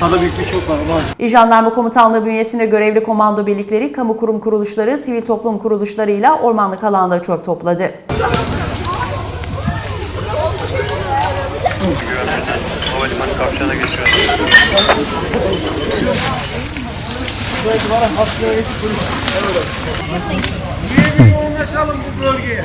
Daha büyük bir çok var. var. İl Jandarma Komutanlığı bünyesinde görevli komando birlikleri, kamu kurum kuruluşları, sivil toplum kuruluşlarıyla ormanlık alanda çöp topladı. Havalimanı kavşağına geçiyor. Niye bir yoğunlaşalım bu bölgeye?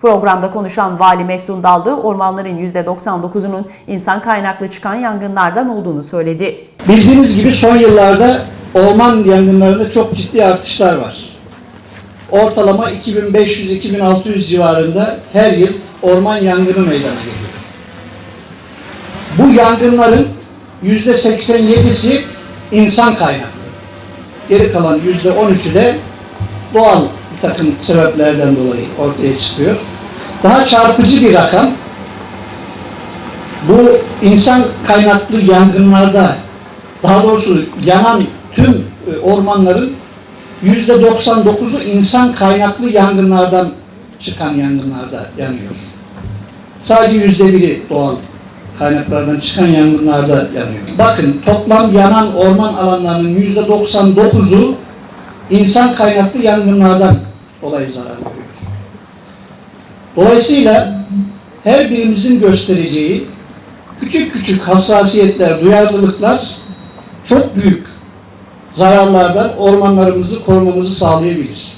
Programda konuşan Vali Meftun Daldı, ormanların %99'unun insan kaynaklı çıkan yangınlardan olduğunu söyledi. Bildiğiniz gibi son yıllarda orman yangınlarında çok ciddi artışlar var. Ortalama 2500-2600 civarında her yıl orman yangını meydana geliyor. Bu yangınların %87'si insan kaynaklı. Geri kalan %13'ü de doğal takım sebeplerden dolayı ortaya çıkıyor. Daha çarpıcı bir rakam bu insan kaynaklı yangınlarda daha doğrusu yanan tüm e, ormanların yüzde 99'u insan kaynaklı yangınlardan çıkan yangınlarda yanıyor. Sadece yüzde biri doğal kaynaklardan çıkan yangınlarda yanıyor. Bakın toplam yanan orman alanlarının yüzde 99'u insan kaynaklı yangınlardan dolayı zarar görüyor. Dolayısıyla her birimizin göstereceği küçük küçük hassasiyetler, duyarlılıklar çok büyük zararlardan ormanlarımızı korumamızı sağlayabilir.